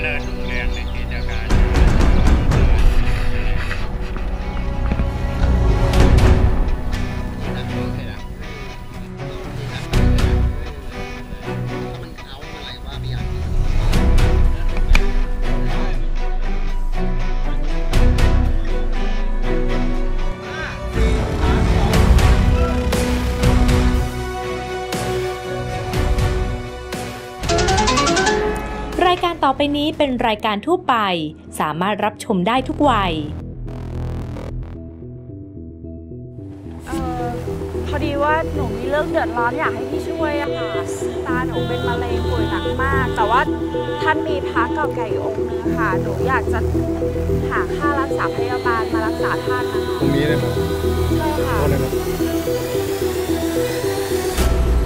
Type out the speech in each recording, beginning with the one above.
Canada. ต่อไปนี้เป็นรายการทั่วไป สามารถรับชมได้ทุกวัย เอ่อพอดีว่าหนูมีเรื่องเดือดร้อนอยากให้พี่ช่วยอะค่ะตาหนูเป็นมะเร็งป่วยหนักมาก แต่ว่าท่านมีพระเก่าแก่อยู่องค์นึงค่ะ หนูอยากจะหาค่ารักษาพยาบาลมารักษาท่านนะคะตรงนี้เลยครับใช่ค่ะโทษเลยครับ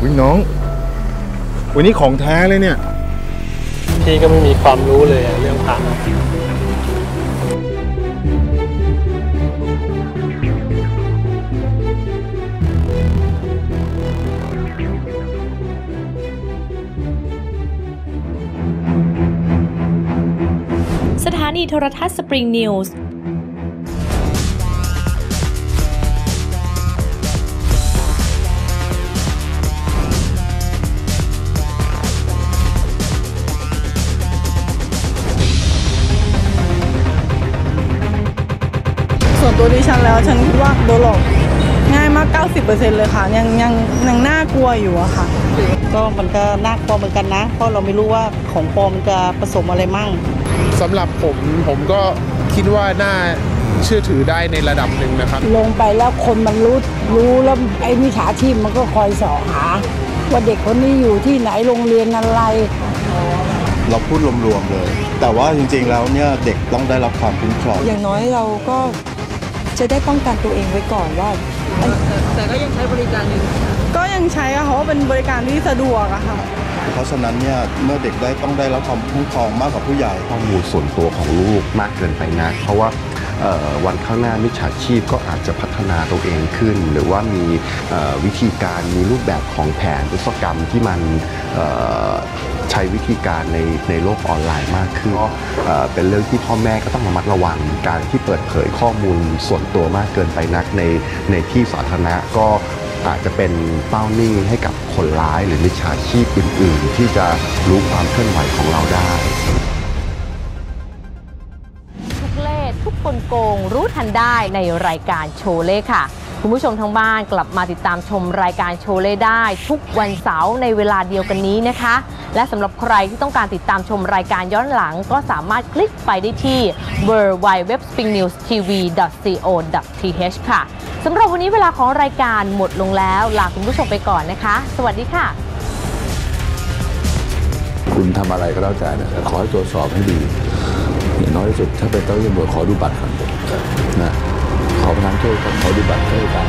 วิน้อง วันนี้ของแท้เลยเนี่ย พี่ก็ไม่มีความรู้เลยเรื่องพระสถานีโทรทัศน์สปริงนิวส์ วนตัวดิฉันแล้ว ฉันคิดว่าโดนหลอกง่ายมาก 90%เลยค่ะ ยังยังยังน่ากลัวอยู่อะค่ะ ก็มันก็น่ากลัวเหมือนกันนะ เพราะเราไม่รู้ว่าของปลอมมันจะผสมอะไรมั่งสำหรับผมผมก็คิดว่าน่าเชื่อถือได้ในระดับหนึ่งนะครับ ลงไปแล้วคนมันรู้รู้แล้วไอ้มิจฉาชีพมันก็คอยสอหา ว่าเด็กคนนี้อยู่ที่ไหนโรงเรียนอะไร เราพูดรวมๆเลย แต่ว่าจริงๆแล้วเนี่ยเด็กต้องได้รับความคุ้มครองอย่างน้อยเราก็ จะได้ป้องกันตัวเองไว้ก่อนว่า แต่ก็ยังใช้บริการอยู่ก็ยังใช้อะเพราะว่าเป็นบริการที่สะดวกอะค่ะ เพราะฉะนั้นเนี่ยเมื่อเด็กได้ต้องได้รับความคุ้มครองมากกว่าผู้ใหญ่ข้อมูลส่วนตัวของลูกมากเกินไปนะเพราะว่าเอ่อ วันข้างหน้ามิจฉาชีพก็อาจจะพัฒนาตัวเองขึ้น หรือว่ามีวิธีการมีรูปแบบของแผนอุตสาหกรรมที่มันใช้วิธีการในในโลกออนไลน์มากขึ้นเอ่อเป็นเรื่องที่พ่อแม่ก็ต้องระมัดระวังการที่เปิดเผยข้อมูลส่วนตัวมากเกินไปนักในในที่สาธารณะก็อาจจะเป็นเป้านิ่งให้กับคนร้ายหรือมิจฉาชีพอื่น ๆ ที่จะรู้ความเคลื่อนไหวของเราได้ ทุกกลโกงรู้ทันได้ในรายการโชว์เล่ค่ะ คุณผู้ชมทางบ้านกลับมาติดตามชมรายการโชว์เล่ได้ ทุกวันเสาร์ในเวลาเดียวกันนี้นะคะ และสำหรับใครที่ต้องการติดตามชมรายการย้อนหลัง ก็สามารถคลิกไปได้ที่ w w w s p i n g n e w s t v co th ค่ะสำหรับวันนี้เวลาของรายการหมดลงแล้วลาคุณผู้ชมไปก่อนนะคะ สวัสดีค่ะ คุณทำอะไรก็แล้วแต่เนี่ยขอให้ตรวจสอบให้ดี อย่างน้อยที่สุดถ้าเป็นเจ้าหน้าที่ตำรวจขอดูบัตรก่อนนะขอพนักโทษก่อนขอดูบัตรข้าราชการ